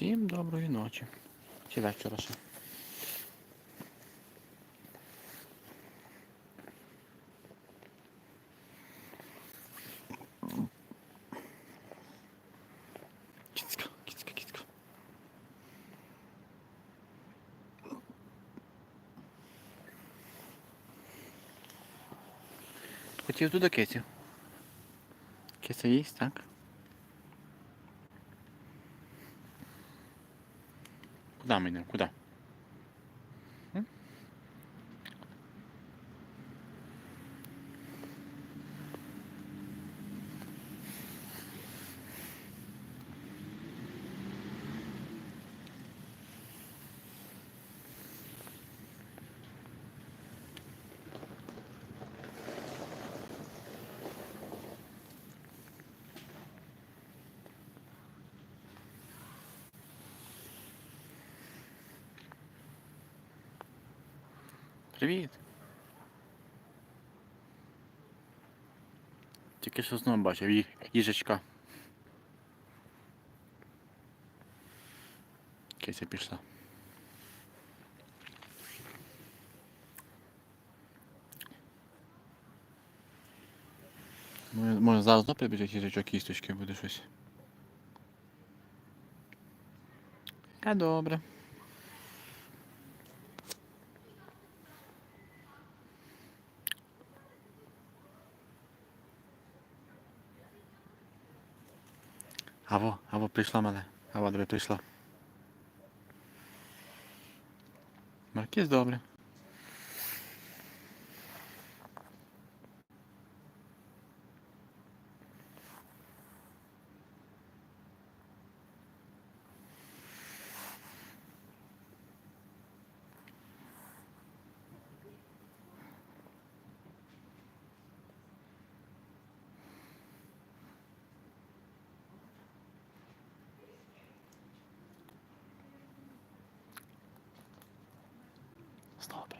Всім доброї ночі. Чи вечора ще. Кіцька, кіцька, кіцька. Хотів туди кисю. Кися їсть, так? Куда йдемо? Куди? Привіт. Тільки що знову бачив ї- їжачка. Кися пішла. Може, може зараз знову прибіжить їжачок їсточки буде щось. Та добре. Аво, аво прийшла мене. Аво, диви, прийшла. Маркіз добре.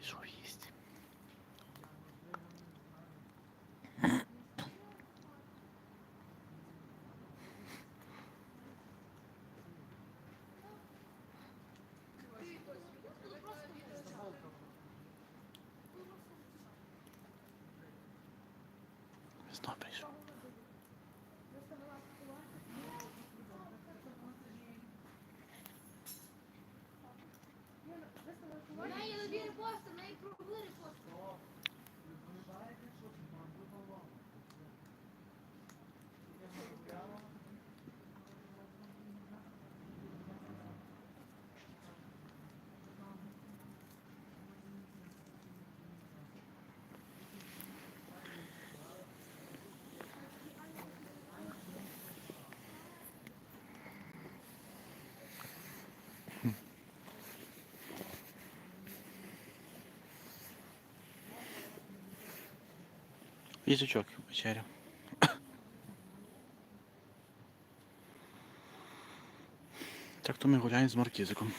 Знову прийшов їсти. Знову прийшов. Вона є добір поста, вона і пробує поста. Їжачок вечеря. Так то ми гуляємо з маркізиком.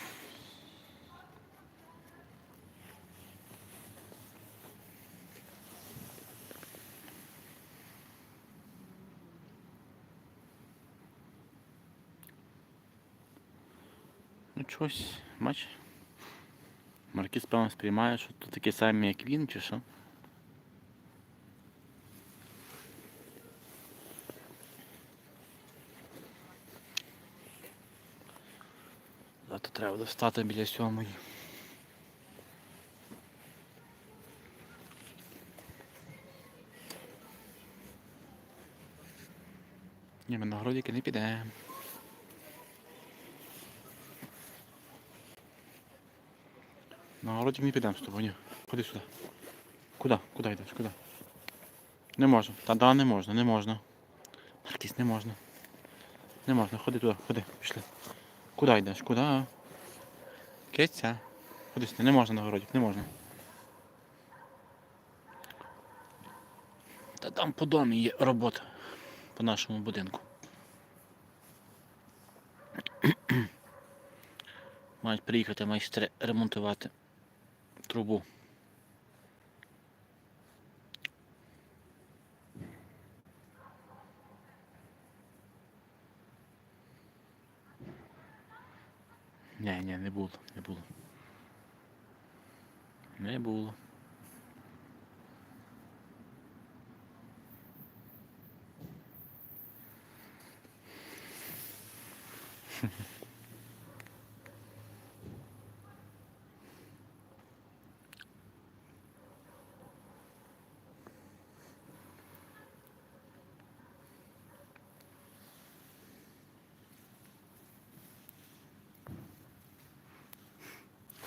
Ну чогось, бач. Маркіз, певно, сприймає, що тут такі самі, як він, чи що. Треба встати біля сьомої. Ні, ми на городики не підемо. На городик не підемо з тобою, ні. Ходи сюди. Куди? Куди йдеш? Куди? Не можна. Та да, не можна, не можна. Маркіс, не можна. Не можна, ходи туди, ходи, пішли. Куди йдеш? Куди? Киця. Сюди, не можна на городі, не можна. Та там по домі є робота по нашому будинку. Мають приїхати майстри ремонтувати трубу. Ні, ні, не було, не було. Не було.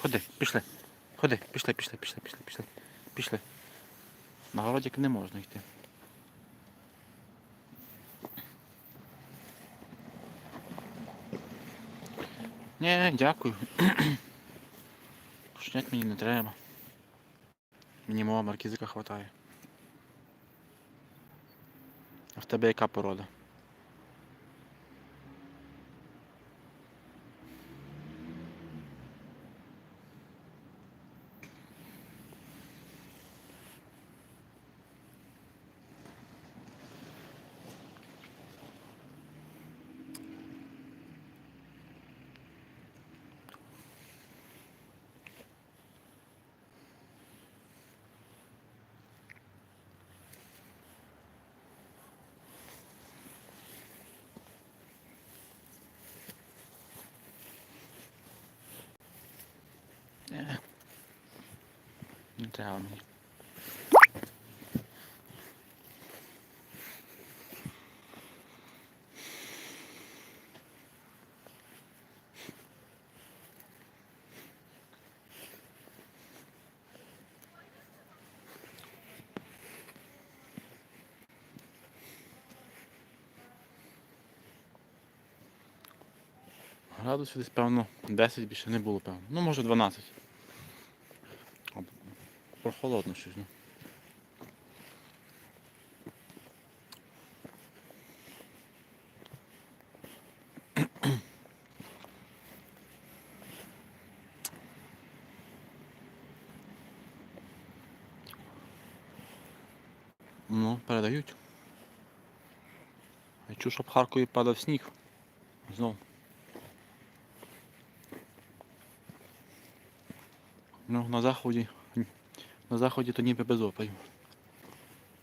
Ходи, пішли. Ходи, пішли, пішли, пішли, пішли, пішли. Пішли. На городик не можна йти. Ні, дякую. Шнять мені не треба. Мені мого маркізика хватає. А в тебе яка порода? Не треба мені. Градусів десь, певно, 10 більше не було, певно. Ну, може 12. А, Прохолодно щось, ну. Ну, передають. Я чув, що в Харкові падав сніг. Знов. Ну, на заході. На заході то ніби без опадів.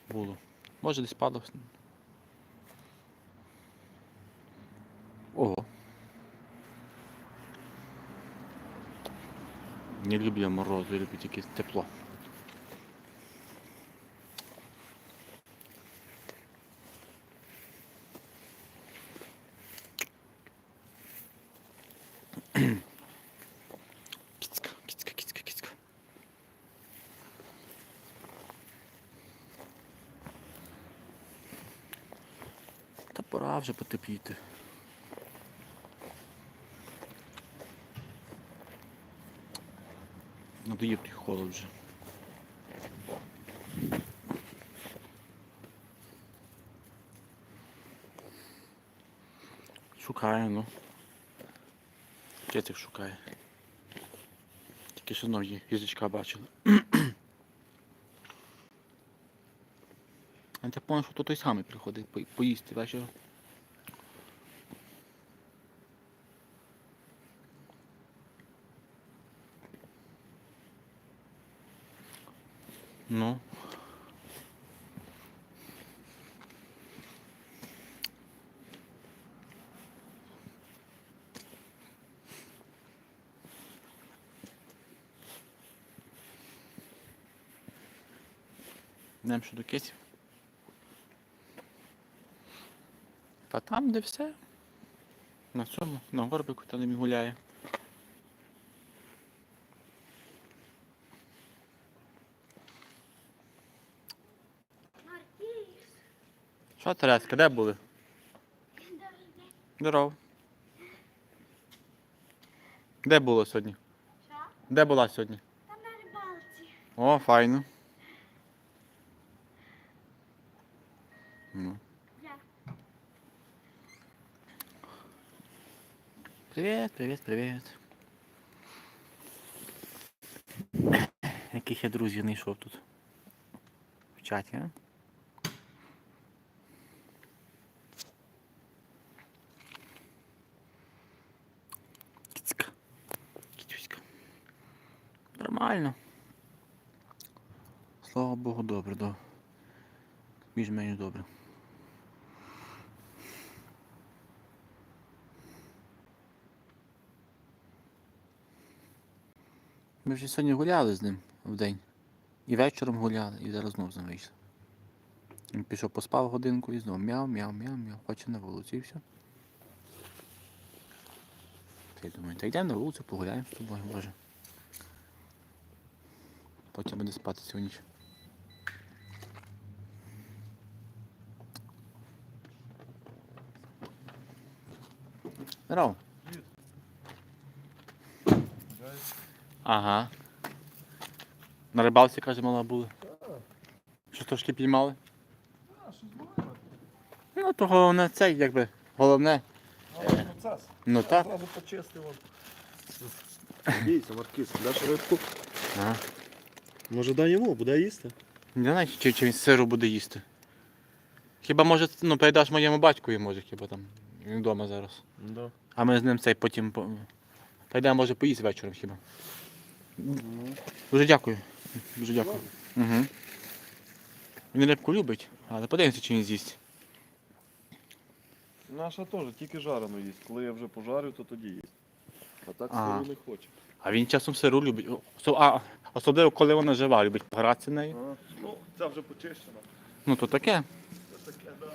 Було. Може десь падав. Ого. Не люблю я мороз, я люблю тільки тепло. Кіцька, кіцька, кіцька, кіцька. Та пора вже. Надоїв той холод вже. Шукає, ну. Кицик шукає. Тільки що знову ї- бачили. А я пам'ятаю, що то той самий приходить поїсти вечором. Ну. Йдемо ще до кисів. Та там, де все. На цьому, на горбику та не гуляє. Що, Тереска, де були? Здоров. Де було сьогодні? Що? Де була сьогодні? Там на рибалці. О, файно. Привет, привет, привет Яких я друзів не йшов тут? В чаті, а? Кіцька. Кітюська. Нормально. Слава Богу, добре, да Більш-менш добре. Ми вже сьогодні гуляли з ним вдень. І вечором гуляли, і зараз знову з ним вийшли. Він пішов поспав годинку і знову мяу, мяу, мяу, мяу, хоче на вулицю і все. Та я думаю, та йдемо на вулицю, погуляємо з тобою, може. Потім буде спати цю ніч. Здорово. Ага. На рибалці, каже, мала були. Що трошки піймали? Ну, то головне це, якби, головне. Процес. Ну так. Зразу почистив. Дивіться, Маркіс, даш рибку? Ага. Може дай йому, буде їсти? Не знаю, чи, чи він сиру буде їсти. Хіба може, ну, передаш моєму батькові, може, хіба там. Він вдома зараз. Да. А ми з ним цей потім. по- Пойдемо, може, поїсть вечором хіба. Дуже дякую. Дуже дякую. Угу. Він рибку любить, але подивимося, чи він з'їсть. Наша теж, тільки жарену їсть. Коли я вже пожарю, то тоді їсть. А так Ага. сиру не хоче. А він часом сиру любить. А, особливо, коли вона жива, любить погратися нею. Ну, це вже почищена. Ну то таке. Це таке, да.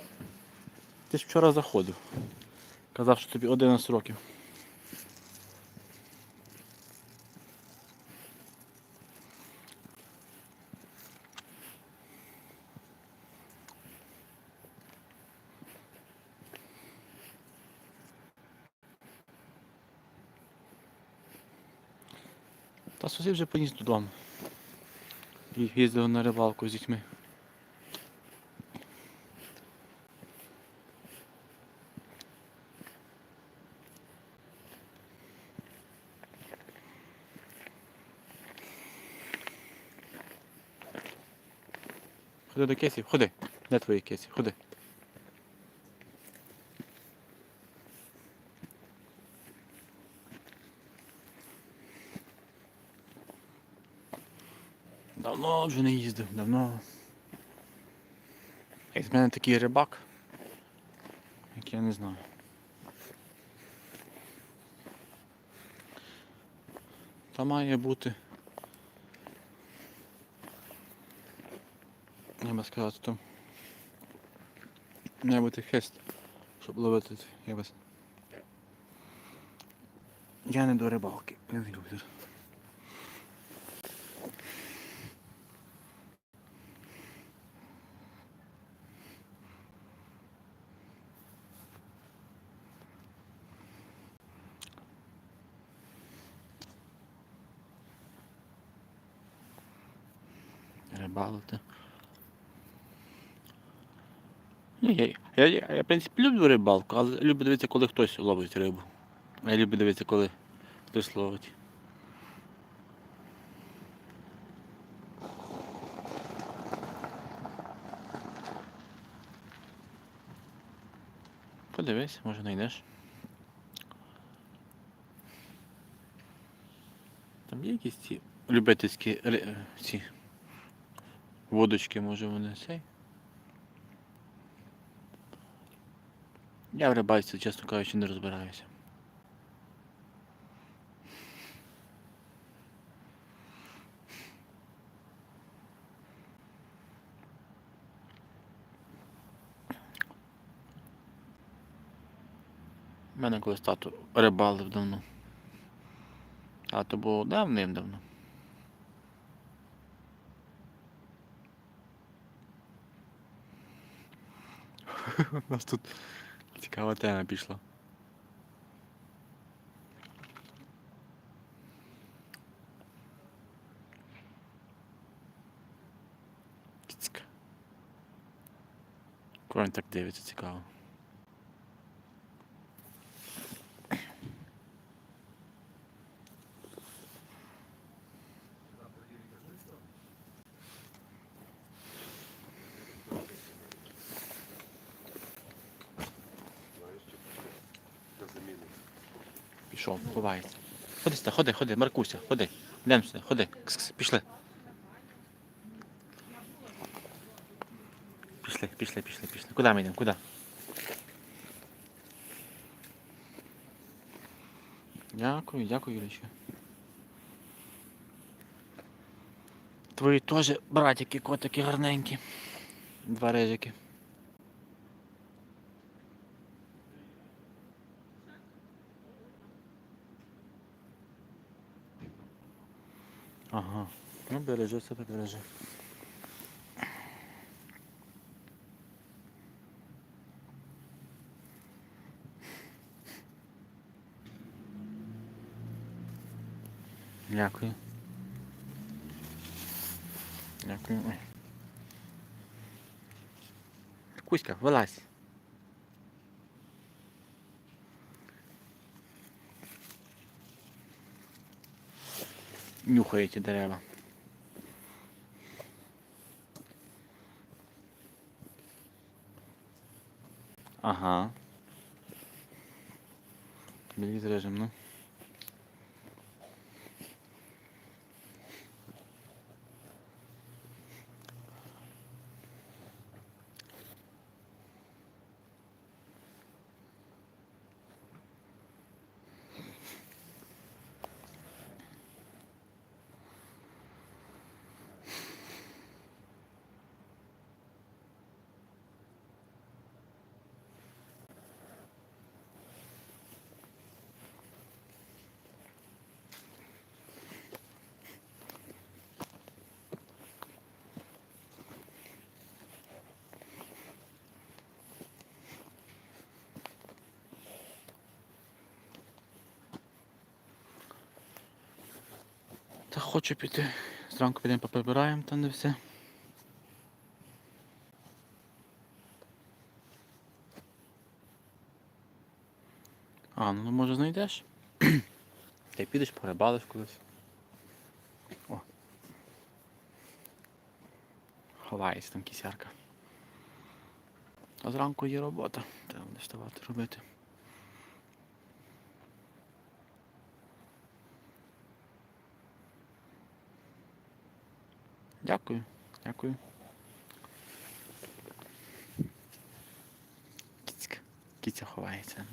Ти ж вчора заходив. Казав, що тобі 11 років. Сусід вже поніс додому. І їздив на рибалку з дітьми. Ходи до кесів, ходи. Де твої кесі? Ходи. Давно вже не їздив, давно. Як з мене такий рибак, як я не знаю. Та має бути. Би сказати, то має бути хист, щоб ловити. це, Я, би... я не до рибалки, я не люблю. Ні, я, я, я, я, в принципі, люблю рибалку, але люблю дивитися, коли хтось ловить рибу. Я люблю дивитися, коли хтось ловить. Подивись, може знайдеш. Там є якісь ці любительські ці водочки, може вони цей. Я в рибальці, чесно кажучи, не розбираюся. У мене колись тато рибалив давно. А то було давним-давно. У нас тут цікава тема пішла. Кіцька. Так дивиться, цікаво. Пішов, ховається. Ходи сюди, ходи, ходи, Маркуся, ходи. Йдемо сюди, ходи. Кс-кс, пішли. Пішли, пішли, пішли, пішли. Куди ми йдемо? Куди? Дякую, дякую, Юлічка. Твої теж братики, котики гарненькі. Два рижики. Ага. Ну бережи себе, бережи. Дякую. Дякую. Кузька, вилазь. Нюхає ті дерева. Ага. Білі зрежем, ну. Та хочу піти. Зранку підемо поприбираємо там де все. А, ну може знайдеш? Й підеш порибалиш колись. О. Ховається там кисярка. А зранку є робота. Треба буде вставати робити. Дякую, дякую. Кіцька. Кіця ховається.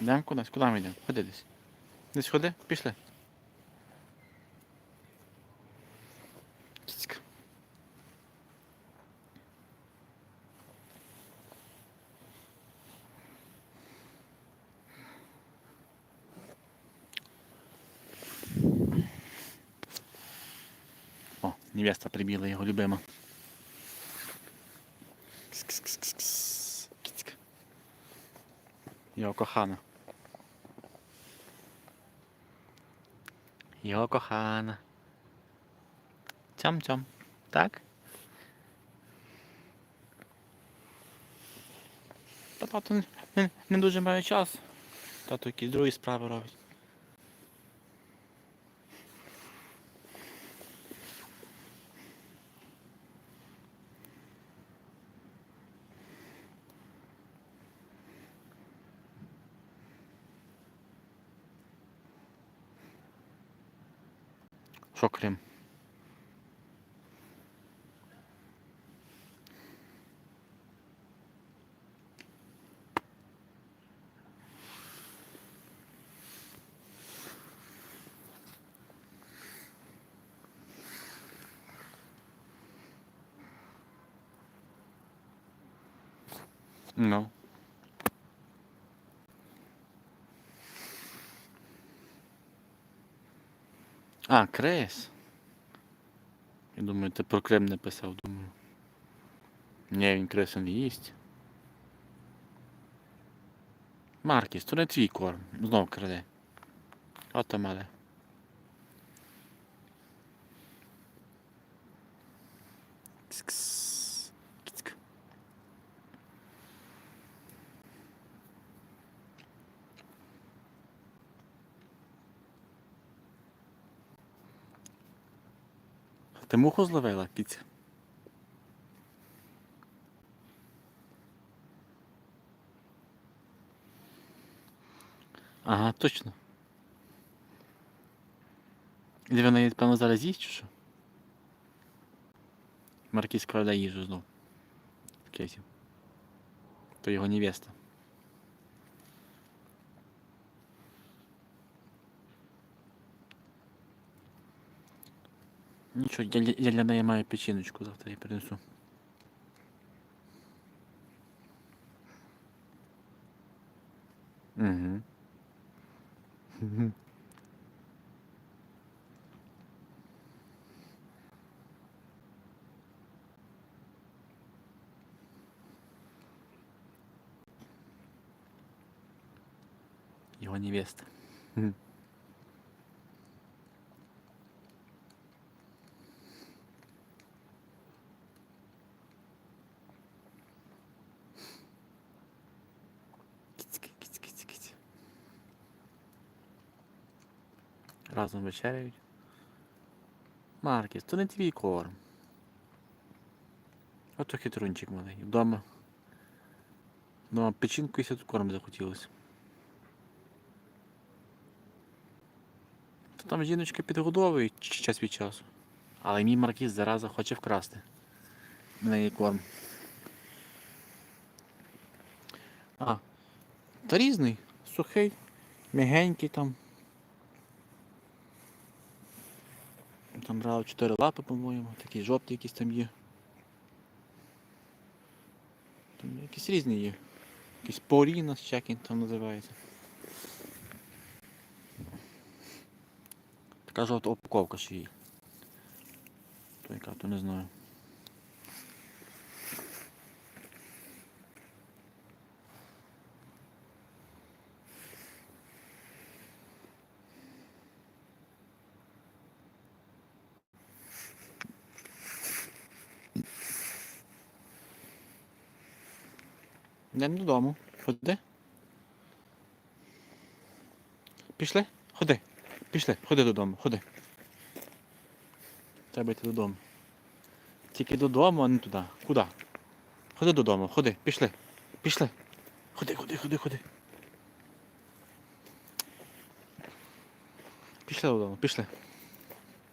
Йдемо кудись, куди ми йдемо? Ходи десь. Десь ходи, пішли. Кіцька. О, невеста прибіла його любима. Кіцька. Його кохана. Його кохана. Цьом-цьом. Так? Та тато не, не дуже має час. Тато якісь другі справи робить. Що Крим? Ну. А, Крес. Я думаю, ти про Крем не писав, думаю. Ні, він креса не їсть. Маркіс, то не твій корм. Знов краде. Кс-кс. Кіцька. Ти муху зловила, кіця? Ага, точно. І вона певно, зараз їсть чи що? Маркіз крадає їжу знов. Кейсі. То його невеста. Нічого, я, для- я для неї маю печіночку завтра я принесу. Угу. Його невеста. Разом вечеряють. Маркіс, то не твій корм. Ото хитрунчик малий. Вдома. Вдома печінку і тут корм захотілося. То там жіночка підгодовує час від часу. Але мій маркіз зараза хоче вкрасти. В неї корм. А, та різний, сухий, м'ягенький там. Там брали чотири лапи, по-моєму, такі жовті якісь там є. Там якісь різні є. Якийсь поріна, як він там називається. Така жовта упаковка ще є. То яка, то не знаю. Йдемо додому. Ходи. Пішли? Ходи. Пішли, ходи додому, ходи. Треба йти додому. Тільки додому, а не туди. Куди? Ходи додому, ходи, пішли. Пішли. Ходи, ходи, ходи, ходи. Пішли додому, пішли.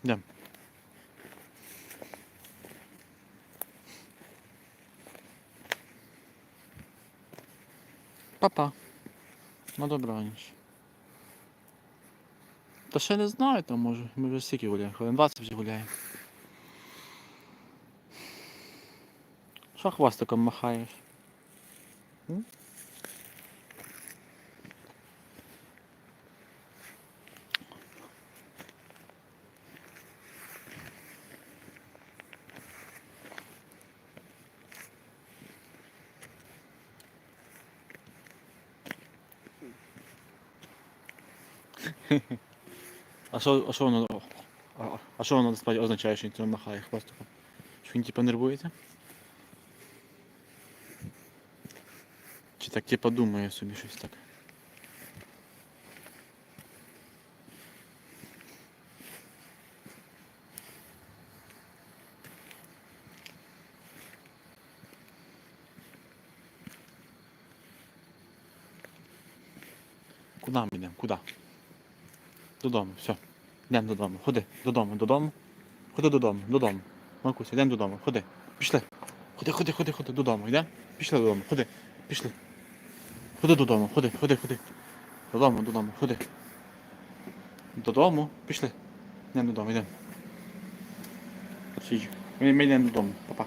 Йдемо. Папа. На добраніч. Та ще не знаю, там може. Ми вже стільки гуляємо. Хвилин 20 вже гуляємо. Що хвостиком махаєш? М? А а що воно. А, а що воно означає, що він цього махає хвостиком? Що він типа нервується? Чи так типа думає собі щось так? Куди ми йдемо? Куди? Додому, все. Йдемо додому. Ходи, додому, додому. Ходи додому, додому. Макуся, йдемо додому. Ходи. Пішли. Ходи, ходи, ходи, ходи, додому. Йдемо? Пішли додому. Ходи. Пішли. Ходи додому, ходи, ходи, ходи. Додому, додому, ходи. Додому, пішли. Йдемо додому, йдемо. Ми йдемо додому. Папа.